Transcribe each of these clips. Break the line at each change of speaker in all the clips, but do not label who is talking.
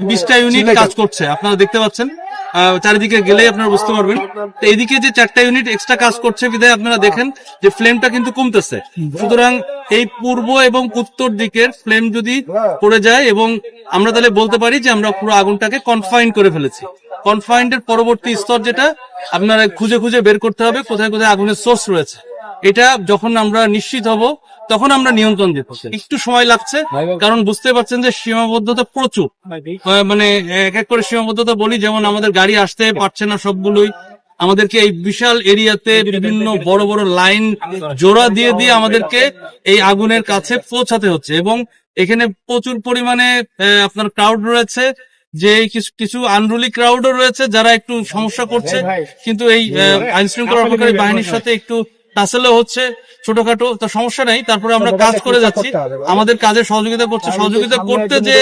বিশটা ইউনিট কাজ করছে আপনারা দেখতে পাচ্ছেন। চারিদিকে গেলেই আপনারা বুঝতে পারবেন। তো এদিকে যে চারটা ইউনিট এক্সট্রা কাজ করছে বিধায় আপনারা দেখেন যে ফ্লেমটা কিন্তু কমতেছে। সুতরাং এই পূর্ব এবং উত্তর দিকের ফ্লেম যদি পড়ে যায় এবং আমরা তাহলে বলতে পারি যে আমরা পুরো আগুনটাকে কনফাইন করে ফেলেছি। কনফাইন্ডের পরবর্তী স্তর যেটা আপনারা খুঁজে খুঁজে বের করতে হবে কোথায় কোথায় আগুনের সোর্স রয়েছে। এটা যখন আমরা নিশ্চিত হব তখন আমরা নিয়ন্ত্রণ দিতে একটু সময় লাগছে কারণ বুঝতে পারছেন যে সীমাবদ্ধতা প্রচুর। মানে এক এক করে সীমাবদ্ধতা বলি যেমন আমাদের গাড়ি আসতে পারছে না সবগুলোই আমাদেরকে এই বিশাল এরিয়াতে বিভিন্ন বড় বড় লাইন জোড়া দিয়ে দিয়ে আমাদেরকে এই আগুনের কাছে পৌঁছাতে হচ্ছে। এবং এখানে প্রচুর পরিমাণে আহ, আপনার ক্রাউড রয়েছে যে কিছু কিছু আনরুলি ক্রাউডও রয়েছে যারা একটু সমস্যা করছে। কিন্তু এই আইন শৃঙ্খলা রক্ষাকারী বাহিনীর সাথে একটু টাসেলও হচ্ছে ছোটখাটো তো সমস্যা নাই তারপরে আমরা কাজ করে যাচ্ছি। আমাদের কাজে সহযোগিতা করছে সহযোগিতা করতে যে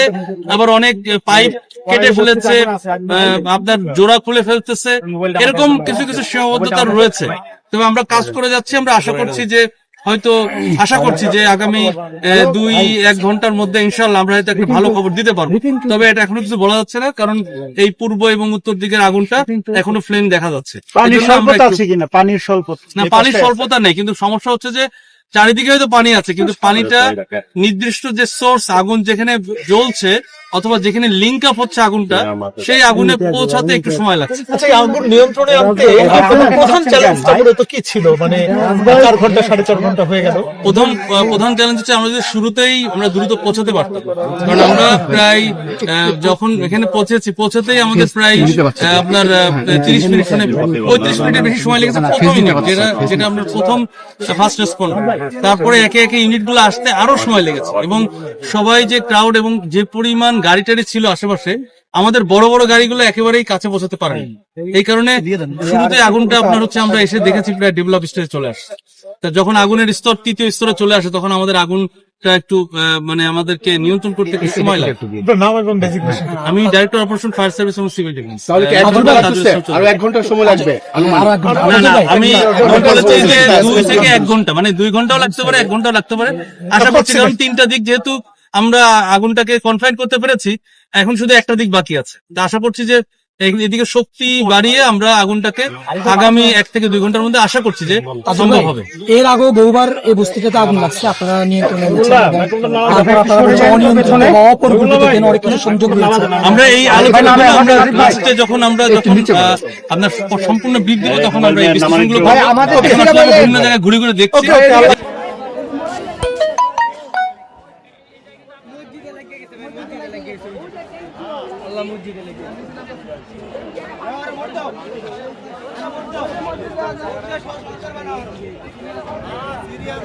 আবার অনেক পাইপ কেটে ফেলেছে আপনার জোড়া খুলে ফেলতেছে। এরকম কিছু কিছু সীমাবদ্ধতা রয়েছে। তবে আমরা কাজ করে যাচ্ছি আমরা আশা করছি যে হয়তো আশা করছি যে আগামী দুই এক ঘণ্টার মধ্যে ইনশাল্লাহ আমরা হয়তো একটা ভালো খবর দিতে পারব। তবে এটা এখনও কিছু বলা যাচ্ছে না কারণ এই পূর্ব এবং উত্তর দিকের আগুনটা এখনও ফ্লেম দেখা যাচ্ছে।
পানির
এজন্য
স্বল্পতা আছে কিনা? পানির স্বল্পতা।
না পানির স্বল্পতা নেই কিন্তু সমস্যা হচ্ছে যে চারিদিকে হয়তো পানি আছে কিন্তু পানিটা নির্দিষ্ট যে সোর্স আগুন যেখানে জ্বলছে অথবা যেখানে লিঙ্ক আপ হচ্ছে আগুনটা সেই আগুনে পৌঁছাতে একটু সময় লাগছে।
আচ্ছা আগুন নিয়ন্ত্রণে আনতে প্রধান চ্যালেঞ্জটা মূলত কি ছিল? মানে চার ঘণ্টা সাড়ে চার ঘণ্টা হয়ে গেল।
প্রথম প্রধান চ্যালেঞ্জ হচ্ছে আমরা যদি শুরুতেই আমরা দ্রুত পৌঁছাতে পারতাম। কারণ আমরা প্রায় যখন এখানে পৌঁছেছি পৌঁছাতেই আমাদের প্রায় আহ, আপনার তিরিশ মিনিট মানে পঁয়ত্রিশ মিনিটের বেশি সময় লেগেছে প্রথম ইউনিট যেটা যেটা আপনার প্রথম ফার্স্ট রেসপন্ড তারপরে একে একে ইউনিটগুলো আসতে আরও সময় লেগেছে। এবং সবাই যে ক্রাউড এবং যে পরিমাণ গাড়ি টাড়ি ছিল আশেপাশে আমাদের বড় বড় গাড়িগুলো একেবারেই কাছে বসাতে পারেনি। এই কারণে শুরুতে আগুনটা আপনার হচ্ছে আমরা এসে দেখেছি প্রায় ডেভেলপ স্টেজে চলে আসছে। তা যখন আগুনের স্তর তৃতীয় স্তরে চলে আসে তখন আমাদের আগুনটা একটু আহ, মানে আমাদেরকে নিয়ন্ত্রণ করতে একটু সময় লাগে। আমি ডাইরেক্টর অপারেশন ফায়ার সার্ভিস এবং সিভিল ডিফেন্স
এক ঘণ্টা এক ঘণ্টা সময় লাগবে
না না আমি আমি বলেছি যে দুই থেকে এক ঘণ্টা মানে দুই ঘন্টাও লাগতে পারে এক ঘন্টাও লাগতে পারে। আশা করছি কারণ তিনটা দিক যেহেতু আমরা আগুনটাকে কনফাইন করতে পেরেছি এখন শুধু একটা দিক বাকি আছে। তা আশা করছি যে এদিকে শক্তি বাড়িয়ে আমরা আগুনটাকে আগামী এক থেকে দুই ঘণ্টার মধ্যে আশা করছি যে সম্ভব হবে।
এর আগেও বহুবার এই বস্তিটাতে আগুন লাগছে আপনারা নিয়ন্ত্রণে
আমরা এই আমরা লাস্টে যখন আমরা যখন আহ, আপনার সম্পূর্ণ বৃদ্ধি তখন আমরা এই বিশ্লেষণগুলো বিভিন্ন জায়গায় ঘুরে ঘুরে দেখছি। আল্লাহ মসজিদে লেগে সিরিয়াস